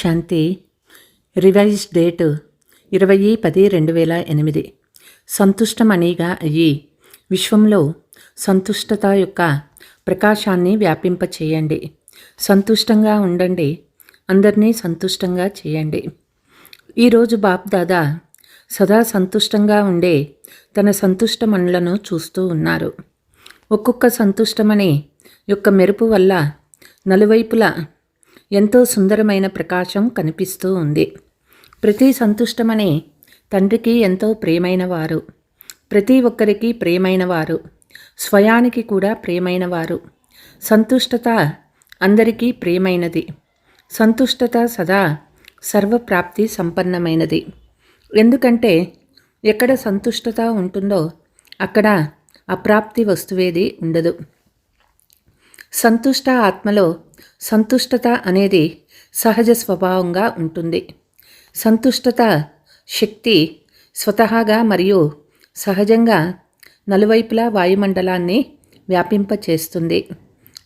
శాంతి. Revise date ఇరవై పది రెండు వేల ఎనిమిది. సంతుష్టమణిగా అయ్యి విశ్వంలో సంతుష్టత యొక్క ప్రకాశాన్ని వ్యాపింపచేయండి సంతుష్టంగా ఉండండి. అందరినీ సంతుష్టంగా చేయండి. ఈరోజు బాప్ దాదా సదా సంతుష్టంగా ఉండే తన సంతుష్టమణులను చూస్తూ ఉన్నారు. ఒక్కొక్క సంతుష్టమణి యొక్క మెరుపు వల్ల నలువైపులా ఎంతో సుందరమైన ప్రకాశం కనిపిస్తూ ఉంది. ప్రతి సంతుష్టమనే తండ్రికి ఎంతో ప్రేమైన వారు ప్రతి ఒక్కరికి ప్రేమైన వారు స్వయానికి కూడా ప్రేమైన వారు సంతుష్టత అందరికీ ప్రేమైనది. సంతుష్టత సదా సర్వప్రాప్తి సంపన్నమైనది. ఎందుకంటే ఎక్కడ సంతుష్టత ఉంటుందో అక్కడ అప్రాప్తి వస్తువేది ఉండదు. సంతుష్ట ఆత్మలో సంతుష్టత అనేది సహజ స్వభావంగా ఉంటుంది. సంతుష్టత శక్తి స్వతహాగా మరియు సహజంగా నలువైపులా వాయుమండలాన్ని వ్యాపింపచేస్తుంది.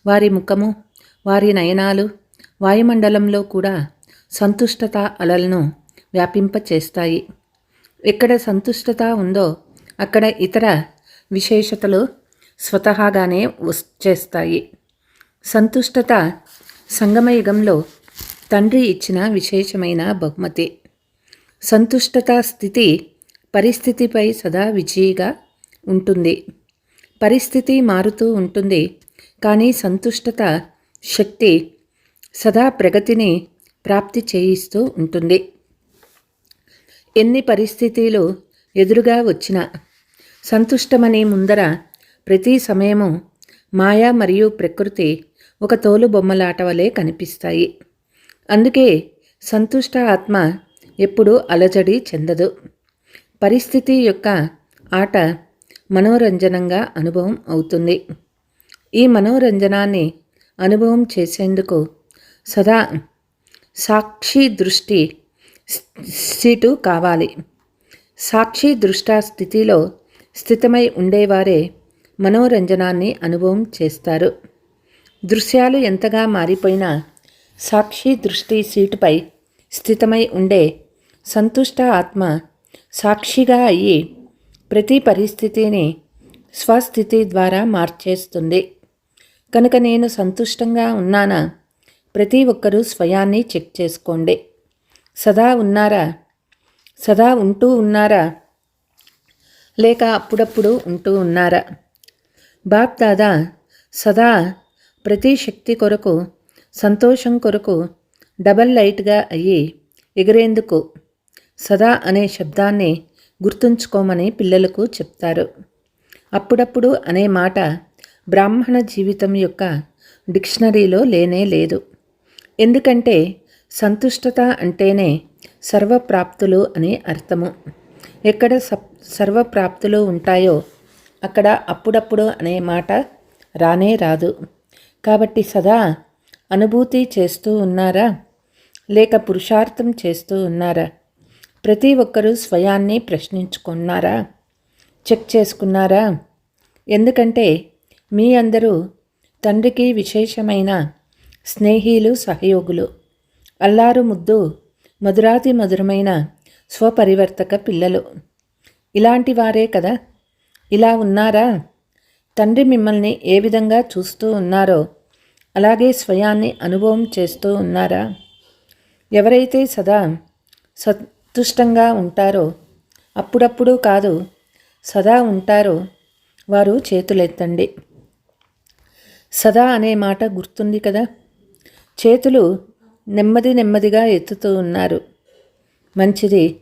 వారి ముఖము వారి నయనాలు వాయుమండలంలో కూడా సంతుష్టత అలలను వ్యాపింపచేస్తాయి. ఎక్కడ సంతుష్టత ఉందో అక్కడ ఇతర విశేషతలు స్వతహాగానే వచ్చేస్తాయి. సంతుష్టత సంగమయుగంలో తండ్రి ఇచ్చిన విశేషమైన బహుమతి. సంతుష్టత స్థితి పరిస్థితిపై సదా విజయిగా ఉంటుంది. పరిస్థితి మారుతూ ఉంటుంది కానీ సంతుష్టత శక్తి సదా ప్రగతిని ప్రాప్తి చేయిస్తూ ఉంటుంది. ఎన్ని పరిస్థితులు ఎదురుగా వచ్చినా సంతుష్టమని ముందర ప్రతి సమయము మాయా మరియు ప్రకృతి ఒక తోలు బొమ్మలాట వలె కనిపిస్తాయి. అందుకే సంతుష్ట ఆత్మ ఎప్పుడూ అలజడి చెందదు. పరిస్థితి యొక్క ఆట మనోరంజనంగా అనుభవం అవుతుంది. ఈ మనోరంజనాన్ని అనుభవం చేసేందుకు సదా సాక్షి దృష్టి సీటు కావాలి. సాక్షి దృష్టా స్థితిలో స్థితమై ఉండేవారే మనోరంజనాన్ని అనుభవం చేస్తారు. దృశ్యాలు ఎంతగా మారిపోయినా సాక్షి దృష్టి సీటుపై స్థితమై ఉండే సంతుష్ట ఆత్మ సాక్షిగా అయ్యి ప్రతి పరిస్థితిని స్వస్థితి ద్వారా మార్చేస్తుంది. కనుక నేను సంతుష్టంగా ఉన్నానా? ప్రతి ఒక్కరూ స్వయాన్ని చెక్ చేసుకోండి. సదా ఉన్నారా? సదా ఉంటూ ఉన్నారా? లేక అప్పుడప్పుడు ఉంటూ ఉన్నారా? బాప్ దాదా సదా ప్రతి శక్తి కొరకు సంతోషం కొరకు డబల్ లైట్గా అయ్యి ఎగిరేందుకు సదా అనే శబ్దాన్ని గుర్తుంచుకోమని పిల్లలకు చెప్తారు. అప్పుడప్పుడు అనే మాట బ్రాహ్మణ జీవితం యొక్క డిక్షనరీలో లేనే లేదు. ఎందుకంటే సంతుష్టత అంటేనే సర్వప్రాప్తులు అని అర్థము. ఎక్కడ సప్ సర్వప్రాప్తులు ఉంటాయో అక్కడ అప్పుడప్పుడు అనే మాట రానే రాదు. కాబట్టి సదా అనుభూతి చేస్తూ ఉన్నారా? లేక పురుషార్థం చేస్తూ ఉన్నారా? ప్రతి ఒక్కరూ స్వయాన్ని ప్రశ్నించుకున్నారా? చెక్ చేసుకున్నారా? ఎందుకంటే మీ అందరూ తండ్రికి విశేషమైన స్నేహీలు సహయోగులు. అల్లారు ముద్దు మధురాతి మధురమైన స్వపరివర్తక పిల్లలు. ఇలాంటి వారే కదా. ఇలా ఉన్నారా? తండ్రి మిమ్మల్ని ఏ విధంగా చూస్తూ ఉన్నారో అలాగే స్వయాన్ని అనుభవం చేస్తూ ఉన్నారా? ఎవరైతే సదా సంతుష్టంగా ఉంటారో అప్పుడప్పుడు కాదు సదా ఉంటారో వారు చేతులెత్తండి. సదా అనే మాట గుర్తుంది కదా? చేతులు నెమ్మది నెమ్మదిగా ఎత్తుతూ ఉన్నారు. మంచిది.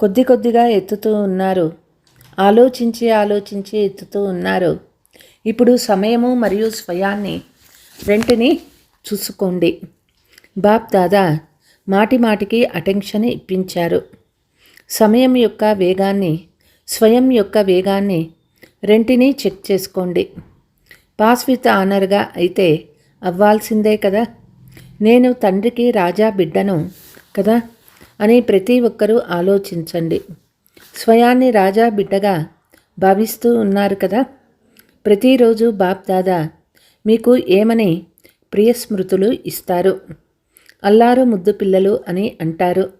కొద్ది కొద్దిగా ఎత్తుతూ ఉన్నారు. ఆలోచించి ఆలోచించి ఎత్తుతూ ఉన్నారు. ఇప్పుడు సమయము మరియు స్వయాన్ని రెంటిని చూసుకోండి. బాప్ దాదా మాటి మాటికి అటెన్షన్ ఇప్పించారు. సమయం యొక్క వేగాన్ని స్వయం యొక్క వేగాన్ని రెంటిని చెక్ చేసుకోండి. పాస్ విత్ ఆనర్గా అయితే అవ్వాల్సిందే కదా? నేను తండ్రికి రాజా బిడ్డను కదా అని ప్రతి ఒక్కరూ ఆలోచించండి. స్వయాన్ని రాజా బిడ్డగా భావిస్తూ ఉన్నారు కదా? ప్రతిరోజు బాప్ దాదా మీకు ఏమని ప్రియ స్మృతులు ఇస్తారు? అల్లారు ముద్దు పిల్లలు అని అంటారు.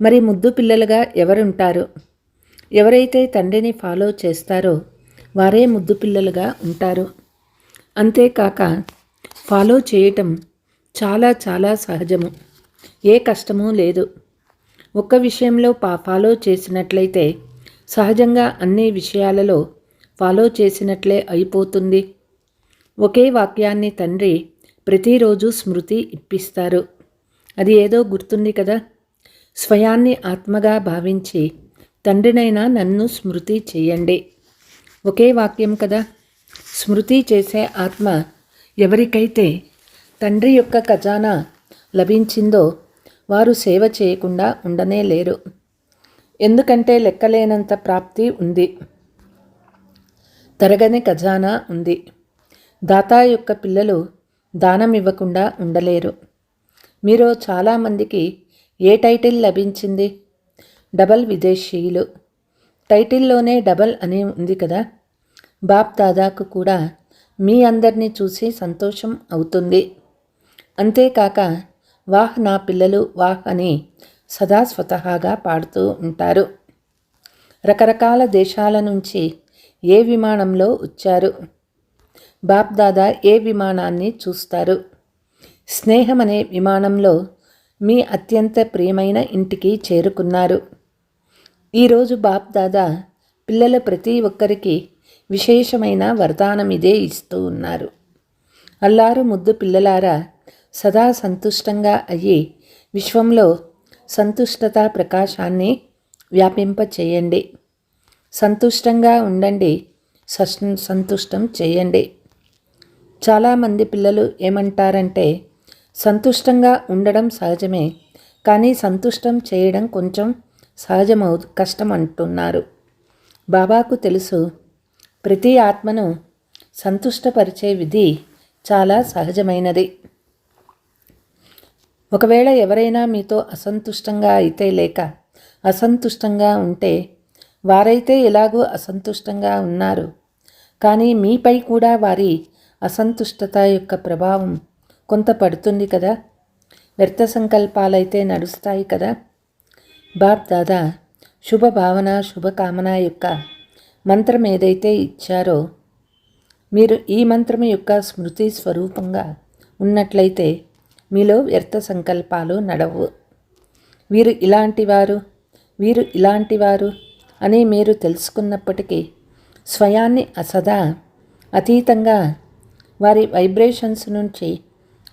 మరి ముద్దు పిల్లలుగా ఎవరుంటారు? ఎవరైతే తండ్రిని ఫాలో చేస్తారో వారే ముద్దు పిల్లలుగా ఉంటారు. అంతేకాక ఫాలో చేయటం చాలా చాలా సహజము. ఏ కష్టమూ లేదు. ఒక్క విషయంలో పా ఫాలో చేసినట్లయితే సహజంగా అన్ని విషయాలలో ఫాలో చేసినట్లే అయిపోతుంది. ఒకే వాక్యాన్ని తండ్రి ప్రతిరోజు స్మృతి ఇప్పిస్తారు. అది ఏదో గుర్తుంది కదా? స్వయాన్ని ఆత్మగా భావించి తండ్రినైనా నన్ను స్మృతి చేయండి. ఒకే వాక్యం కదా? స్మృతి చేసే ఆత్మ ఎవరికైతే తండ్రి యొక్క ఖజానా లభించిందో వారు సేవ చేయకుండా ఉండనే లేరు. ఎందుకంటే లెక్కలేనంత ప్రాప్తి ఉంది. తరగని ఖజానా ఉంది. దాతా యొక్క పిల్లలు దానం ఇవ్వకుండా ఉండలేరు. మీరు చాలామందికి ఏ టైటిల్ లభించింది? డబల్ విదేశీయులు. టైటిల్లోనే డబల్ అని ఉంది కదా? బాప్ దాదాకు కూడా మీ అందరినీ చూసి సంతోషం అవుతుంది. అంతేకాక వాహ్ నా పిల్లలు వాహ్ అని సదా స్వతహాగా పాడుతూ ఉంటారు. రకరకాల దేశాల నుంచి ఏ విమానంలో వచ్చారు? బాప్ దాదా ఏ విమానాన్ని చూస్తారు? స్నేహం అనే విమానంలో మీ అత్యంత ప్రియమైన ఇంటికి చేరుకున్నారు. ఈరోజు బాప్ దాదా పిల్లల ప్రతి ఒక్కరికి విశేషమైన వరదానం ఇదే ఇస్తూ ఉన్నారు. అల్లారు ముద్దు పిల్లలారా సదా సంతుష్టంగా అయ్యి విశ్వంలో సంతుష్టత ప్రకాశాన్ని వ్యాపింపచేయండి. సంతుష్టంగా ఉండండి. సస్- సంతుష్టం చేయండి చాలామంది పిల్లలు ఏమంటారంటే సంతుష్టంగా ఉండడం సహజమే కానీ సంతుష్టం చేయడం కొంచెం సహజమవు కష్టం అంటున్నారు బాబాకు తెలుసు ప్రతి ఆత్మను సంతుష్టపరిచే విధి చాలా సహజమైనది. ఒకవేళ ఎవరైనా మీతో అసంతుష్టంగా అయితే లేక అసంతుష్టంగా ఉంటే వారైతే ఎలాగూ అసంతుష్టంగా ఉన్నారు. కానీ మీపై కూడా వారి అసంతుష్టత యొక్క ప్రభావం కొంత పడుతుంది కదా? వ్యర్థ సంకల్పాలైతే నడుస్తాయి కదా? బాప్ దాదా శుభ భావన శుభకామన యొక్క మంత్రం ఏదైతే ఇచ్చారో మీరు ఈ మంత్రం యొక్క స్మృతి స్వరూపంగా ఉన్నట్లయితే మీలో వ్యర్థ సంకల్పాలు నడవు. వీరు ఇలాంటివారు వీరు ఇలాంటివారు అని మీరు తెలుసుకున్నప్పటికీ స్వయాన్ని అసదా అతీతంగా వారి వైబ్రేషన్స్ నుంచి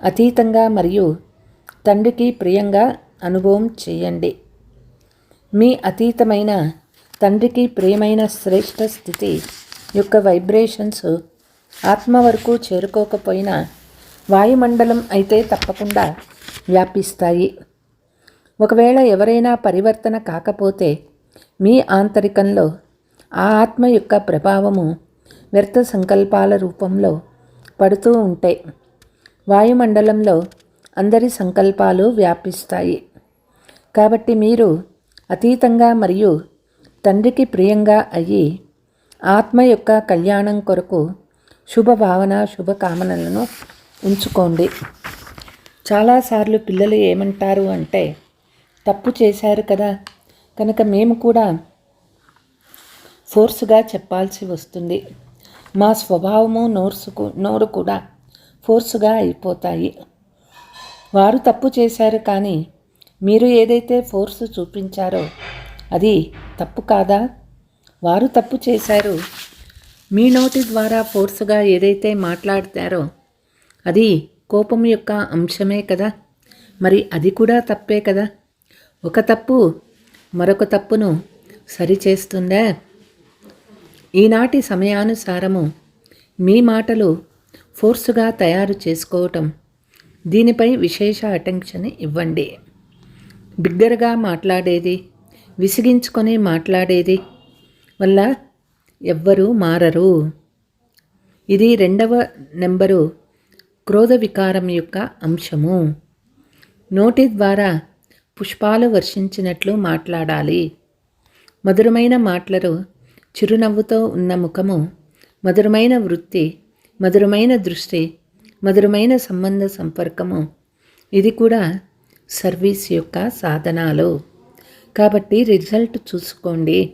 అతీతంగా మరియు తండ్రికి ప్రియంగా అనుభవం చేయండి. మీ అతీతమైన తండ్రికి ప్రియమైన శ్రేష్ఠ స్థితి యొక్క వైబ్రేషన్స్ ఆత్మ వరకు చేరుకోకపోయినా వాయుమండలం అయితే తప్పకుండా వ్యాపిస్తాయి. ఒకవేళ ఎవరైనా పరివర్తన కాకపోతే మీ ఆంతరికంలో ఆ ఆత్మ యొక్క ప్రభావము వ్యర్థ సంకల్పాల రూపంలో పడుతూ ఉంటే వాయుమండలంలో అందరి సంకల్పాలు వ్యాపిస్తాయి. కాబట్టి మీరు అతీతంగా మరియు తండ్రికి ప్రియంగా అయ్యి ఆత్మ యొక్క కళ్యాణం కొరకు శుభభావన శుభకామనలను ఉంచుకోండి. చాలాసార్లు పిల్లలు ఏమంటారు అంటే తప్పు చేశారు కదా కనుక మేము కూడా ఫోర్సుగా చెప్పాల్సి వస్తుంది. మా స్వభావము నోర్సుకు నోరు కూడా ఫోర్సుగా అయిపోతాయి. వారు తప్పు చేశారు కానీ మీరు ఏదైతే ఫోర్స్ చూపించారో అది తప్పు కాదా? వారు తప్పు చేశారు. మీ నోటి ద్వారా ఫోర్సుగా ఏదైతే మాట్లాడతారో అది కోపం యొక్క అంశమే కదా. మరి అది కూడా తప్పే కదా. ఒక తప్పు మరొక తప్పును సరిచేస్తుందా? ఈనాటి సమయానుసారము మీ మాటలు ఫోర్సుగా తయారు చేసుకోవటం దీనిపై విశేష అటెన్షన్ ఇవ్వండి. బిగ్గరగా మాట్లాడేది విసిగించుకొని మాట్లాడేది వల్ల ఎవ్వరూ మారరు. ఇది రెండవ నెంబరు క్రోధ వికారం యొక్క అంశము. నోటి ద్వారా పుష్పాలు వర్షించినట్లు మాట్లాడాలి. మధురమైన మాటలు చిరునవ్వుతో ఉన్న ముఖము మధురమైన వృత్తి మధురమైన దృష్టి మధురమైన సంబంధ సంపర్కము. ఇది కూడా సర్వీస్ యొక్క సాధనాలు. కాబట్టి రిజల్ట్ చూసుకోండి.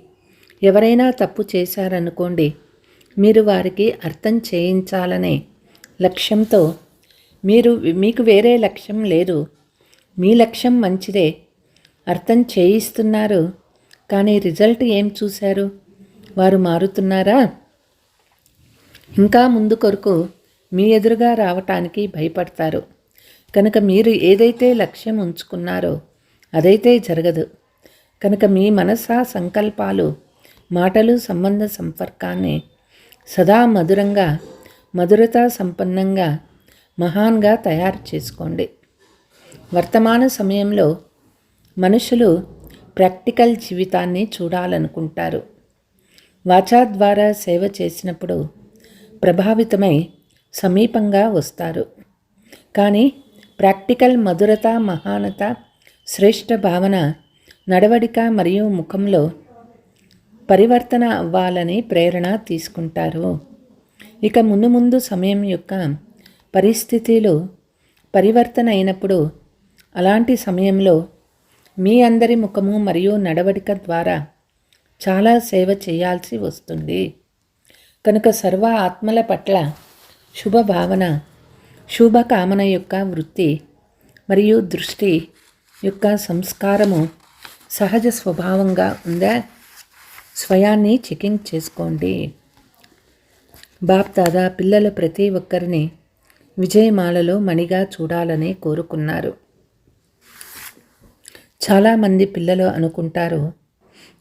ఎవరైనా తప్పు చేశారనుకోండి మీరు వారికి అర్థం చేయించాలనే లక్ష్యంతో మీరు మీకు వేరే లక్ష్యం లేదు. మీ లక్ష్యం మంచిదే. అర్థం చేయిస్తున్నారు. కానీ రిజల్ట్ ఏం చూశారు? వారు మారుతున్నారా? ఇంకా ముందు కొరకు మీ ఎదురుగా రావటానికి భయపడతారు. కనుక మీరు ఏదైతే లక్ష్యం ఉంచుకున్నారో అదైతే జరగదు. కనుక మీ మనసా సంకల్పాలు మాటలు సంబంధ సంపర్కాన్ని సదా మధురంగా మధురతా సంపన్నంగా మహాన్గా తయారు చేసుకోండి. వర్తమాన సమయంలో మనుషులు ప్రాక్టికల్ జీవితాన్ని చూడాలనుకుంటారు. వాచా ద్వారా సేవ చేసినప్పుడు ప్రభావితమై సమీపంగా వస్తారు. కానీ ప్రాక్టికల్ మధురత మహానత శ్రేష్ఠ భావన నడవడిక మరియు ముఖంలో పరివర్తన అవ్వాలని ప్రేరణ తీసుకుంటారు. ఇక ముందు ముందు సమయం యొక్క పరిస్థితిలో పరివర్తన అయినప్పుడు అలాంటి సమయంలో మీ అందరి ముఖము మరియు నడవడిక ద్వారా చాలా సేవ చేయాల్సి వస్తుంది. కనుక సర్వ ఆత్మల పట్ల శుభ భావన శుభకామన యొక్క వృత్తి మరియు దృష్టి యొక్క సంస్కారము సహజ స్వభావంగా ఉందా? స్వయాన్ని చెకింగ్ చేసుకోండి. బాప్దాదా పిల్లల ప్రతి ఒక్కరిని విజయమాలలో మణిగా చూడాలని కోరుకున్నారు. చాలామంది పిల్లలు అనుకుంటారు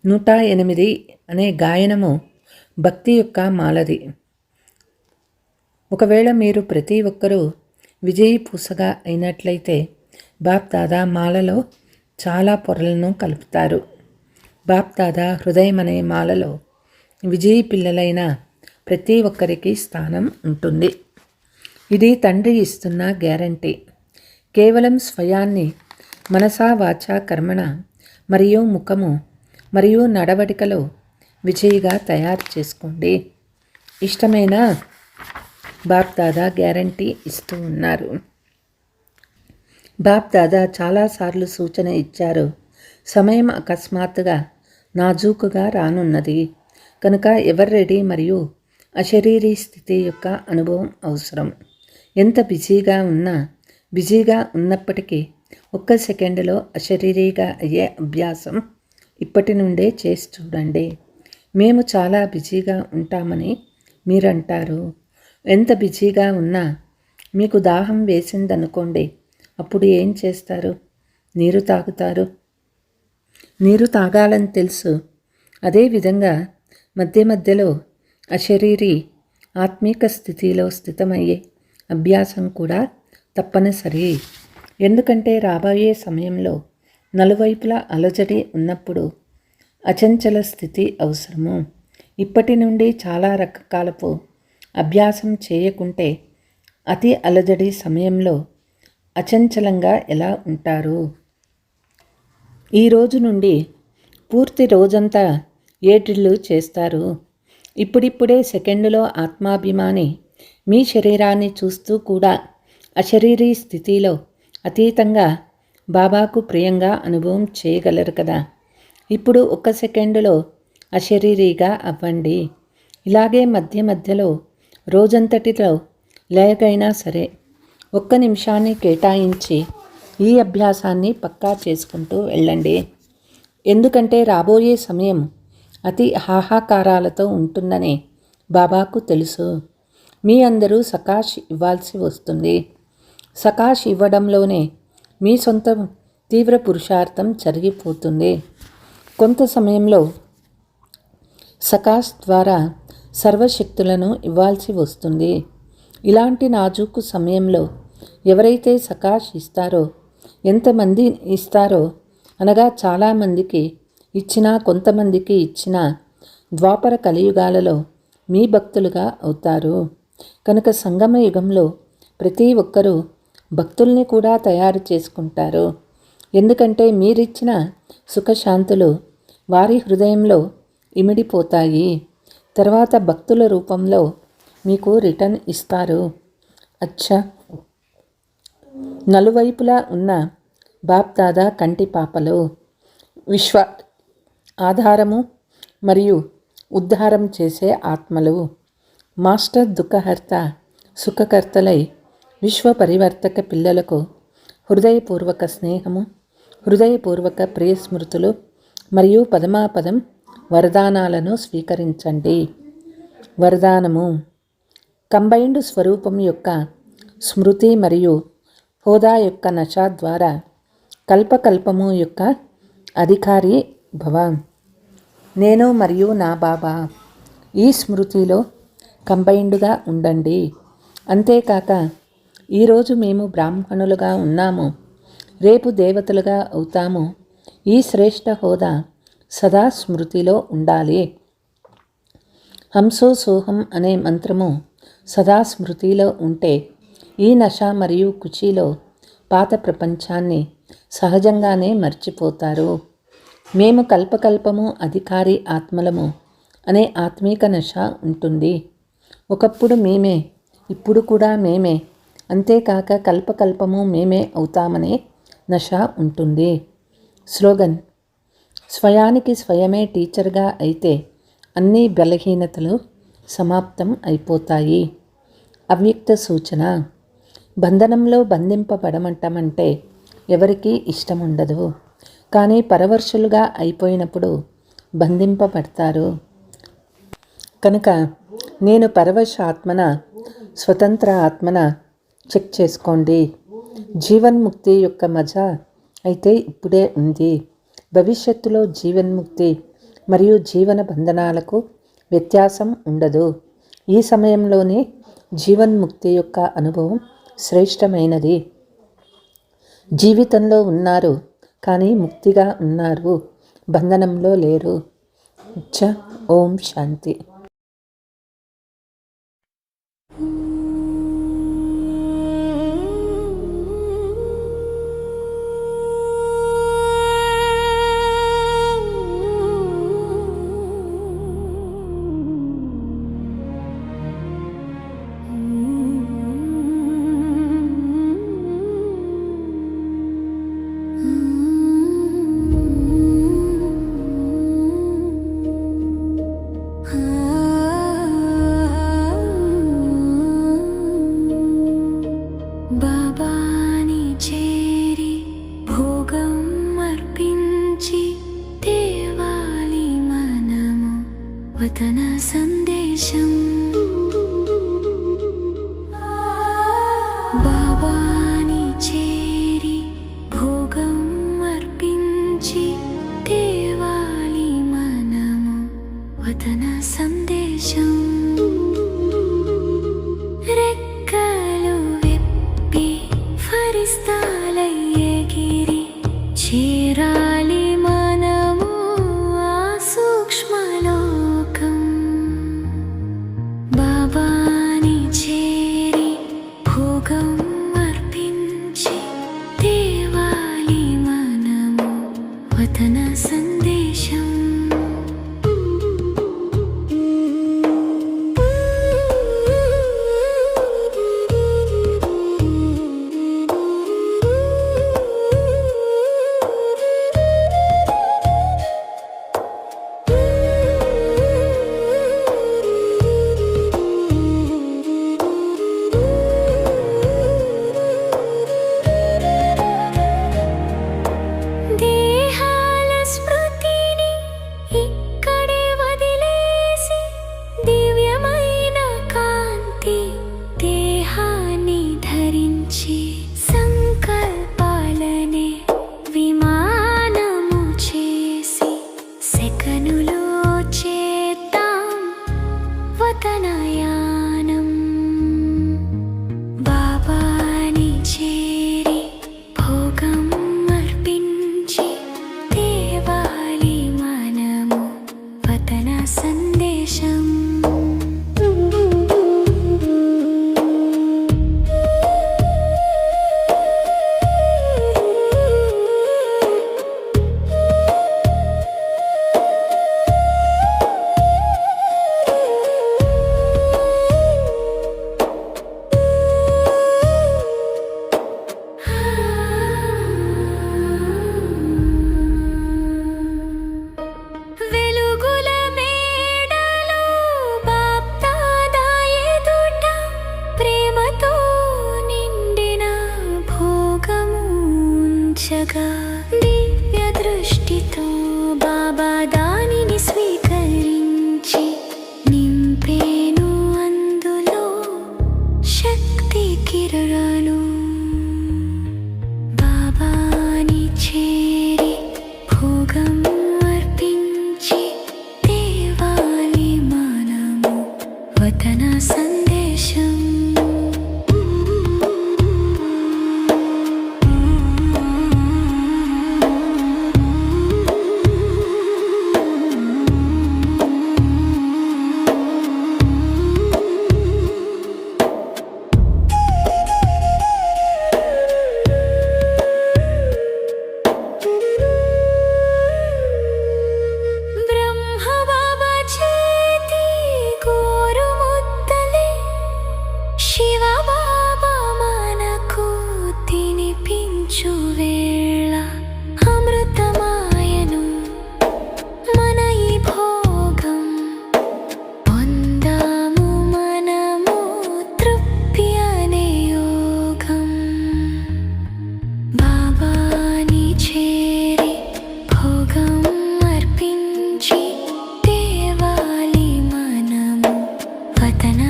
నూట ఎనిమిది అనే గాయనము భక్తి యొక్క మాలది. ఒకవేళ మీరు ప్రతి ఒక్కరూ విజయీ పూసగా అయినట్లయితే బాప్దాదా మాలలో చాలా పొరలను కలుపుతారు. బాప్దాదా హృదయం అనే మాలలో విజయీ పిల్లలైన ప్రతి ఒక్కరికి స్థానం ఉంటుంది. ఇది తండ్రి ఇస్తున్న గ్యారంటీ. కేవలం స్వయాన్ని మనసా వాచ కర్మణ మరియు ముఖము మరియు నడవడికలో విజయిగా తయారు చేసుకోండి. ఇష్టమైన బాప్ దాదా గ్యారంటీ ఇస్తూ ఉన్నారు. బాప్ దాదా చాలాసార్లు సూచన ఇచ్చారు. సమయం అకస్మాత్తుగా నాజూకుగా రానున్నది. కనుక ఎవర్ రెడీ మరియు అశరీరీ స్థితి యొక్క అనుభవం అవసరం. ఎంత బిజీగా ఉన్నా బిజీగా ఉన్నప్పటికీ ఒక్క సెకండ్లో అశరీరీగా అయ్యే అభ్యాసం ఇప్పటి నుండే చేసి చూడండి. మేము చాలా బిజీగా ఉంటామని మీరంటారు. ఎంత బిజీగా ఉన్నా మీకు దాహం వేసిందనుకోండి అప్పుడు ఏం చేస్తారు? నీరు తాగుతారు. నీరు తాగాలని తెలుసు. అదేవిధంగా మధ్య మధ్యలో అశరీరి ఆత్మీక స్థితిలో స్థితమయ్యే అభ్యాసం కూడా తప్పనిసరి. ఎందుకంటే రాబోయే సమయంలో నలువైపులా అలజడి ఉన్నప్పుడు అచంచల స్థితి అవసరము. ఇప్పటి నుండి చాలా రకకాలపు అభ్యాసం చేయకుంటే అతి అలజడి సమయంలో అచంచలంగా ఎలా ఉంటారు? ఈ రోజు నుండి పూర్తి రోజంతా ఏ డ్రిల్లు చేస్తారు. ఇప్పుడిప్పుడే సెకండులో ఆత్మాభిమాని మీ శరీరాన్ని చూస్తూ కూడా అశరీరీ స్థితిలో అతీతంగా బాబాకు ప్రియంగా అనుభవం చేయగలరు కదా. ఇప్పుడు ఒక సెకండులో అశరీరీగా అవ్వండి. ఇలాగే మధ్య మధ్యలో రోజంతటిలో లేకైనా సరే ఒక్క నిమిషాన్ని కేటాయించి ఈ అభ్యాసాన్ని పక్కా చేసుకుంటూ వెళ్ళండి. ఎందుకంటే రాబోయే సమయం అతి హాహాకారాలతో ఉంటుందని బాబాకు తెలుసు. మీ అందరూ సకాష్ ఇవ్వాల్సి వస్తుంది. సకాష్ ఇవ్వడంలోనే మీ సొంత తీవ్ర పురుషార్థం జరిగిపోతుంది. కొంత సమయంలో సకాష్ ద్వారా సర్వశక్తులను ఇవ్వాల్సి వస్తుంది. ఇలాంటి నాజూకు సమయంలో ఎవరైతే సకాష్ ఇస్తారో ఎంతమంది ఇస్తారో అనగా చాలామందికి ఇచ్చినా కొంతమందికి ఇచ్చినా ద్వాపర కలియుగాలలో మీ భక్తులుగా అవుతారు. కనుక సంగమ యుగంలో ప్రతి ఒక్కరూ భక్తుల్ని కూడా తయారు చేసుకుంటారు. ఎందుకంటే మీరిచ్చిన సుఖశాంతులు వారి హృదయంలో ఇమిడిపోతాయి. తర్వాత భక్తుల రూపంలో మీకు రిటర్న్ ఇస్తారు. అచ్చా! నలువైపులా ఉన్న బాప్దాదా కంటి పాపలు విశ్వ ఆధారము మరియు ఉద్ధారం చేసే ఆత్మలు. మాస్టర్ దుఃఖహర్త సుఖకర్తలై విశ్వ పరివర్తక పిల్లలకు హృదయపూర్వక స్నేహము హృదయపూర్వక ప్రియ స్మృతులు మరియు పదమాపదం వరదానాలను స్వీకరించండి. వరదానము. కంబైన్డ్ స్వరూపం యొక్క స్మృతి మరియు హోదా యొక్క నష ద్వారా కల్పకల్పము యొక్క అధికారి భవ. నేను మరియు నా బాబా ఈ స్మృతిలో కంబైన్డ్గా ఉండండి. అంతేకాక ఈరోజు మేము బ్రాహ్మణులుగా ఉన్నాము. రేపు దేవతలుగా అవుతాము. ఈ శ్రేష్ఠ హోదా సదా స్మృతిలో ఉండాలి. హంసో సోహం అనే మంత్రము సదా స్మృతిలో ఉంటే ఈ నష మరియు కుచిలో పాత ప్రపంచాన్ని సహజంగానే మర్చిపోతారు. మేము కల్పకల్పము అధికారి ఆత్మలము అనే ఆత్మీక నష ఉంటుంది. ఒకప్పుడు మేమే ఇప్పుడు కూడా మేమే అంతేకాక కల్పకల్పము మేమే అవుతామనే నష ఉంటుంది. స్లోగన్ స్వయానికి స్వయమే టీచర్గా అయితే అన్ని బలహీనతలు సమాప్తం అయిపోతాయి. అవ్యక్త సూచన బంధనంలో బంధింపబడమంటమంటే ఎవరికీ ఇష్టం ఉండదు కానీ పరవర్షులుగా అయిపోయినప్పుడు బంధింపబడతారు. కనుక నేను పరవశ ఆత్మన స్వతంత్ర ఆత్మన చెక్ చేసుకోండి. జీవన్ముక్తి యొక్క మజా అయితే ఇప్పుడే ఉంది. భవిష్యత్తులో జీవన్ముక్తి మరియు జీవన బంధనాలకు వ్యత్యాసం ఉండదు. ఈ సమయంలోనే జీవన్ముక్తి యొక్క అనుభవం శ్రేష్టమైనది. జీవితంలో ఉన్నారు కానీ ముక్తిగా ఉన్నారు బంధనంలో లేరు. జ ఓం శాంతి.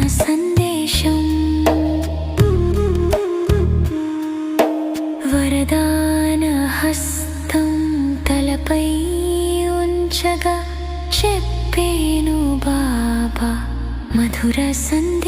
సందేశం వరదాన హస్తం తలపై ఉంచగా చెప్పేను బాబా మధుర సందేశం